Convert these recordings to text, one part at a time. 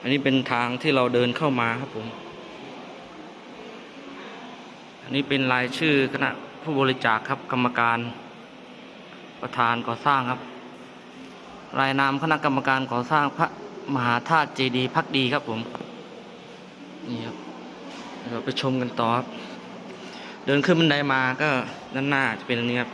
อันนี้เป็นทางที่เราเดินเข้ามาครับผม อันนี้เป็นรายชื่อคณะผู้บริจาคครับ กรรมการประธานก่อสร้างครับ รายนามคณะกรรมการก่อสร้างพระมหาธาตุเจดีย์พักดีครับผม นี่ครับเราไปชมกันต่อครับเดินขึ้นบันไดมาก็ด้านหน้าจะเป็นอันนี้ครับ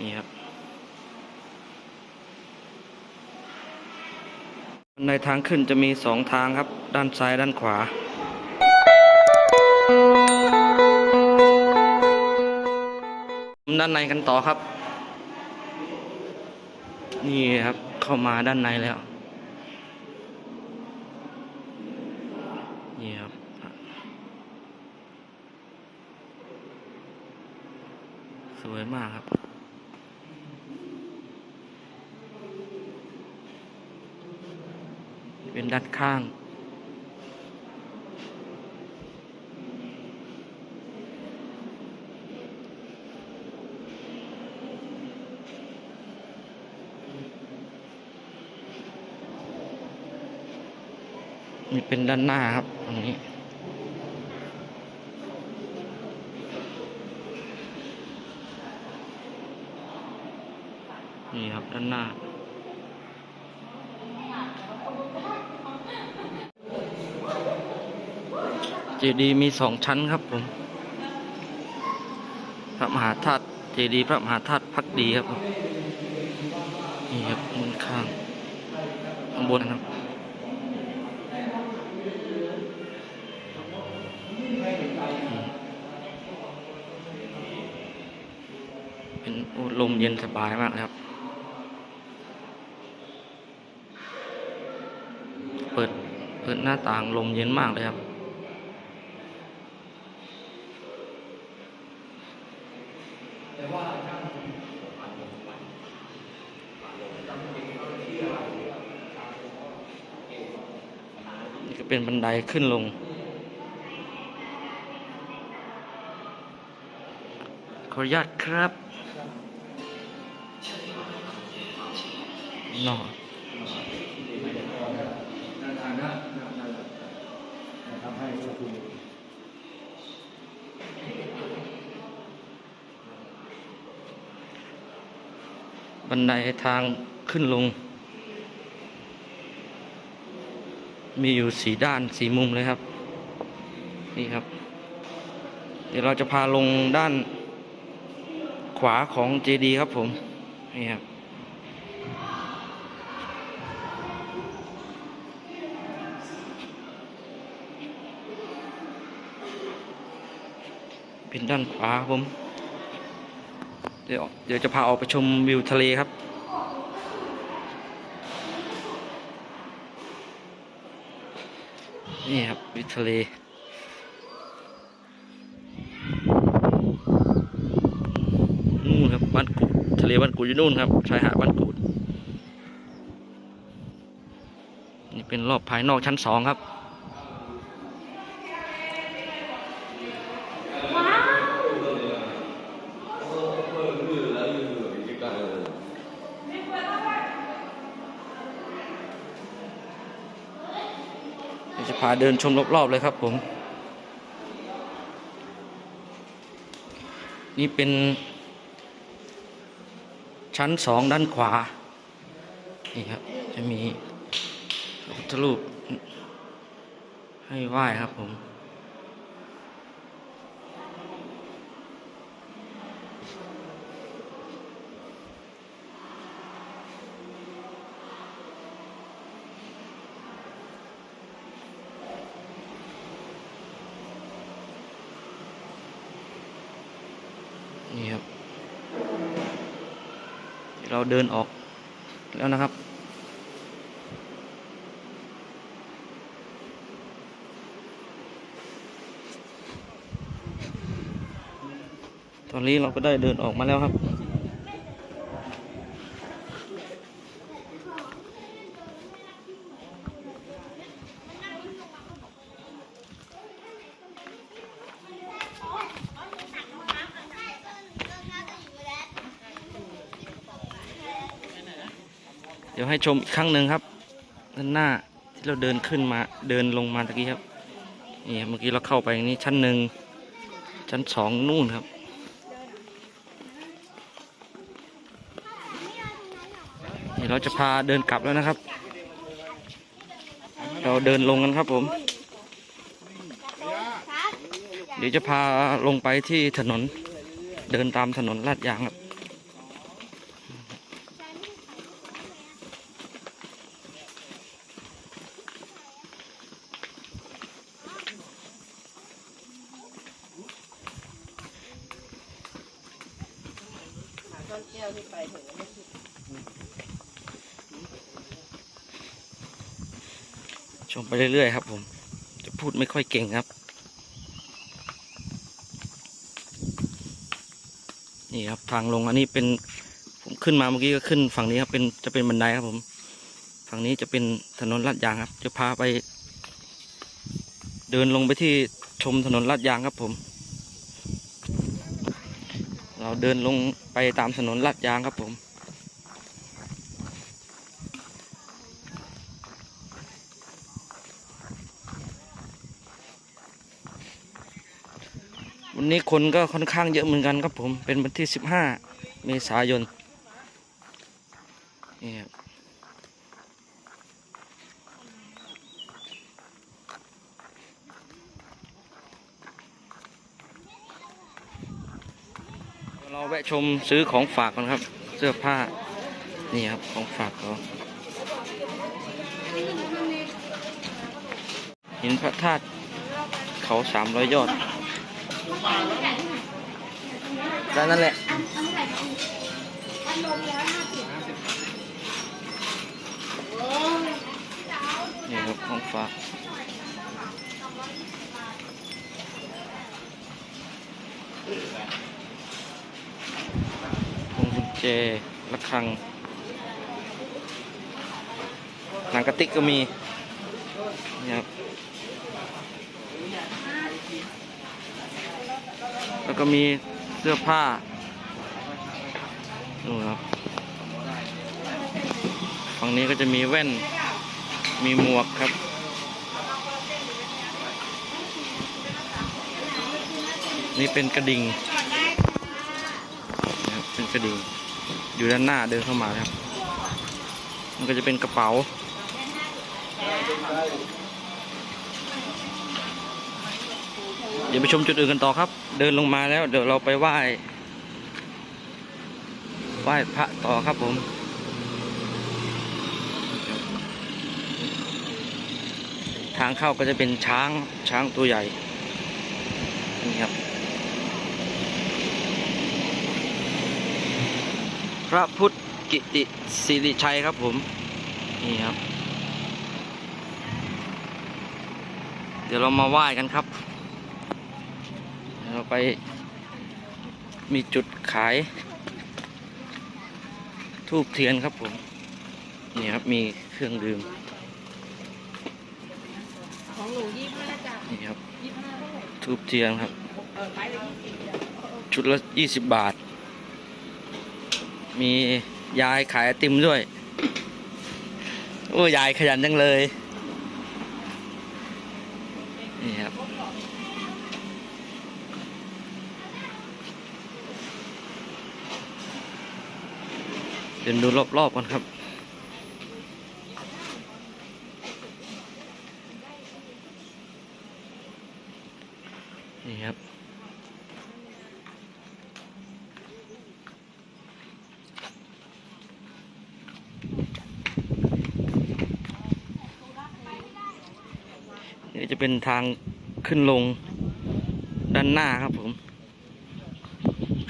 นี่ครับ บันทางขึ้นจะมีสองทางครับ ด้านซ้ายด้านขวา ด้านในกันต่อครับ นี่ครับเข้ามาด้านในแล้ว นี่ครับ สวยมากครับ เป็น ด้านข้าง นี่เป็นด้านหน้าครับตรงนี้นี่ครับด้านหน้า เจดีย์มีสองชั้นครับผม พระมหาธาตุเจดีย์พระมหาธาตุพักดีครับผมนี่ครับด้านข้างข้างบนครับเป็นลมเย็นสบายมากเลยครับ เปิดเปิดหน้าต่างลมเย็นมากเลยครับ นี่ ก็เป็นบันไดขึ้นลง ขออนุญาตครับนอบันไดทางขึ้นลง มีอยู่สีด้านสีมุมเลยครับ นี่ครับ เดี๋ยวเราจะพาลงด้านขวาของเจดีครับผม นี่ครับเป็นด้านขวาผม เดี๋ยวเดี๋ยวจะพาออกไปชมวิวทะเลครับ นี่ครับวิทะเลนู่นครับบ้านกูดทะเลบ้านกูดอยู่นู่นครับชายหาดบ้านกูดนี่เป็นรอบภายนอกชั้นสองครับ เดี๋ยวจะ พาเดินชมรอบๆเลยครับผม นี่เป็น ชั้นสองด้านขวา นี่ครับ จะมีพระพุทธรูปให้ไหว้ครับผม เราเดินออกแล้วนะครับ ตอนนี้เราก็ได้เดินออกมาแล้วครับ เดี๋ยวให้ ชมอีกครั้งหนึ่งครับด้านหน้าที่เราเดินขึ้นมาเดินลงมาตะกี้ครับนี่ครับเมื่อกี้เราเข้าไปอย่างนี้ชั้นหนึ่งชั้นสองนู่นครับนี่เราจะพาเดินกลับแล้วนะครับ เราเดินลงกันครับผม เดี๋ยวจะพาลงไปที่ถนนเดินตามถนนลาดยางครับ ชมไปเรื่อยๆครับผม จะพูดไม่ค่อยเก่งครับ นี่ครับทางลงอันนี้เป็นผมขึ้นมาเมื่อกี้ก็ขึ้นฝั่งนี้ครับเป็นจะเป็นบันไดครับผม ฝั่งนี้จะเป็นถนนลาดยางครับ จะพาไป เดินลงไปที่ชมถนนลาดยางครับผม เราเดินลงไปตามถนนลาดยางครับผมวันนี้คนก็ค่อนข้างเยอะเหมือนกันครับผม เป็นวันที่ 15 เมษายนนี่ครับเราแวะ ชมซื้อของฝากกันครับ เสื้อผ้า นี่ครับของฝากเขาหินพระธาตุเขาสามร้อยยอดด้านนั่นแหละนี่ครับของฝาก จระฆัง หนังกระติกก็มีนี่ครับแล้วก็มีเสื้อผ้าดูครับฝั่งนี้ก็จะมีแว่น มีหมวกครับนี่เป็นกระดิ่งนะครับเป็นกระดิ่ง อยู่ด้านหน้าเดินเข้ามาครับ มันก็จะเป็นกระเป๋า เดี๋ยวไปชมจุดอื่นกันต่อครับ เดินลงมาแล้ว เดี๋ยวเราไปไหว้ไหว้พระต่อครับผมทางเข้าก็จะเป็นช้างช้างตัวใหญ่นี่ครับ พระพุทธกิติสิริชัยครับผม นี่ครับ เดี๋ยวเรามาไหว้กันครับ เราไปมีจุดขาย ทูบเทียนครับผม นี่ครับมีเครื่องดื่มของหนูยี่ห้าจ้ะนี่ครับยี่ห้าเท่าไหร่ทูบเทียนครับเออไม้ละยี่สิบจ้ะชุดละยี่สิบบาท มียายขายไอติมด้วย โอ้ยายขยันจังเลย นี่ครับ เดินดูรอบๆกันครับนี่ครับ นี่จะเป็นทางขึ้นลงด้านหน้าครับผม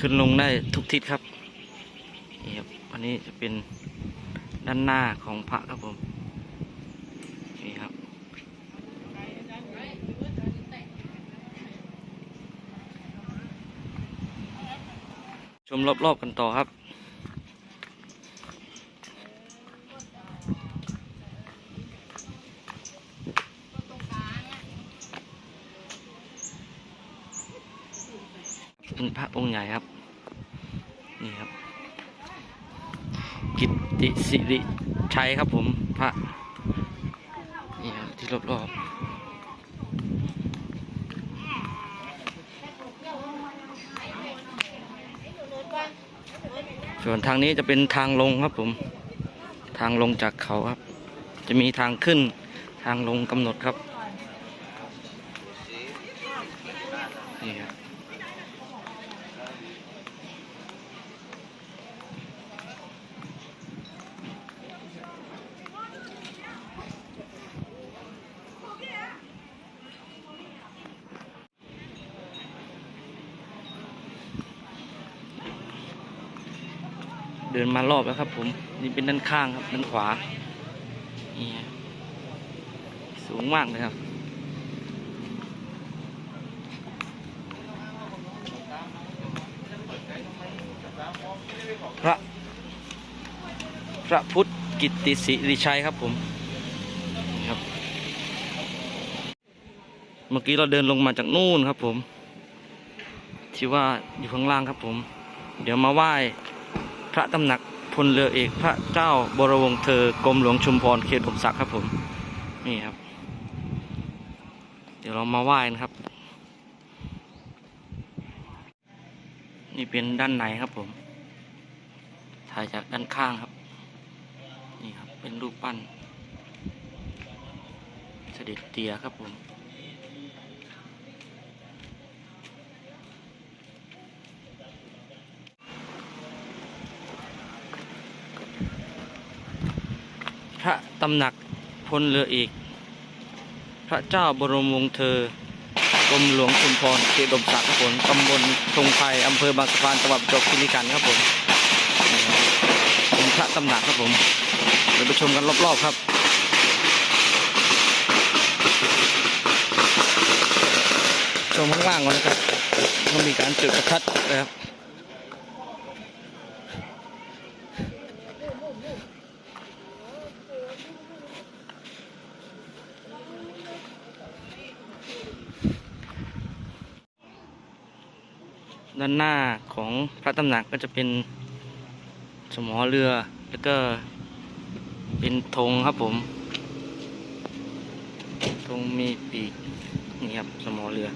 ขึ้นลงได้ทุกทิศครับนี่ครับอันนี้จะเป็นด้านหน้าของพระครับผมนี่ครับชมรอบๆกันต่อครับ เป็ นพระองค์ใหญ่ครับ นี่ครับ กิตติสิริชัยครับผมพระ นี่ที่รอบๆส่วนทางนี้จะเป็นทางลงครับผม ทางลงจากเขาครับ จะมีทางขึ้นทางลงกำหนดครับ เดินมารอบแล้วครับ ผมนี่เป็นด้านข้างครับด้านขวานี่สูงมากเลยครับพระพระพุทธกิตติสิริชัยครับผมครับ เมื่อกี้เราเดินลงมาจากนู่นครับผมที่ว่าอยู่ข้างล่างครับผม เดี๋ยวมาไหว้ ระตำหนักพลเรือเอกพระเจ้าบรวงเธอกรมหลวงชุมพรเขตหมศักดิ์ครับผม นี่ครับ เดี๋ยวเรามาไหว้นะครับ นี่เป็นด้านในครับผม ถ่ายจากด้านข้างครับ นี่ครับเป็นรูปปั้น เสด็จเตียครับผม ตำหนักพลเรือเอกพระเจ้าบรมวงศ์เธอกรมหลวงชุมพรเขตดมศักดิ์ครับผมตำบลทงไทยอำเภอบางสะพานจังหวัดประจวบคีรีขันธ์ครับผมเป็นพระตำหนักครับผมเดี๋ยวไปชมกันรอบๆครับชมข้างล่างก่อนนะครับก็มีการจุดประทัดนะครับ ด้านหน้าของพระตำหนักก็จะเป็นสมอเรือ แล้วก็เป็นธงครับผมธงมีปีกนี่ครับสมอเรือ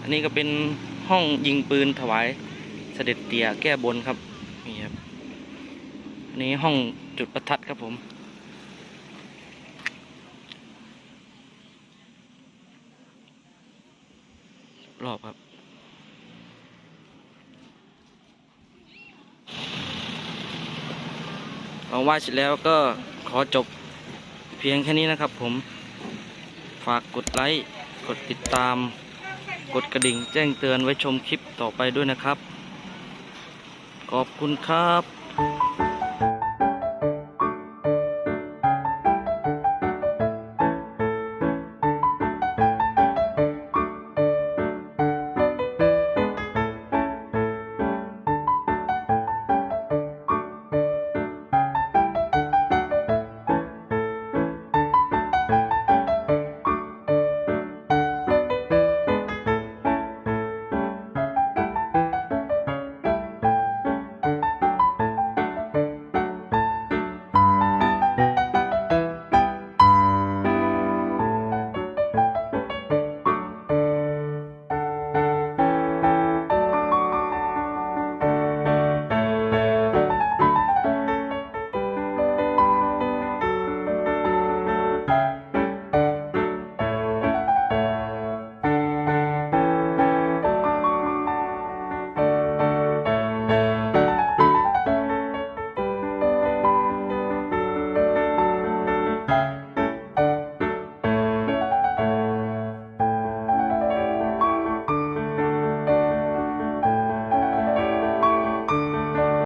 อันนี้ก็เป็นห้องยิงปืนถวายเสด็จเตี่ยแก้บนครับนี่ครับอันนี้ห้องจุดประทัดครับผม รอบครับเราไหว้เสร็จแล้วก็ขอจบเพียงแค่นี้นะครับผม ฝากกดไลค์ กดติดตาม กดกระดิ่งแจ้งเตือนไว้ชมคลิปต่อไปด้วยนะครับ ขอบคุณครับ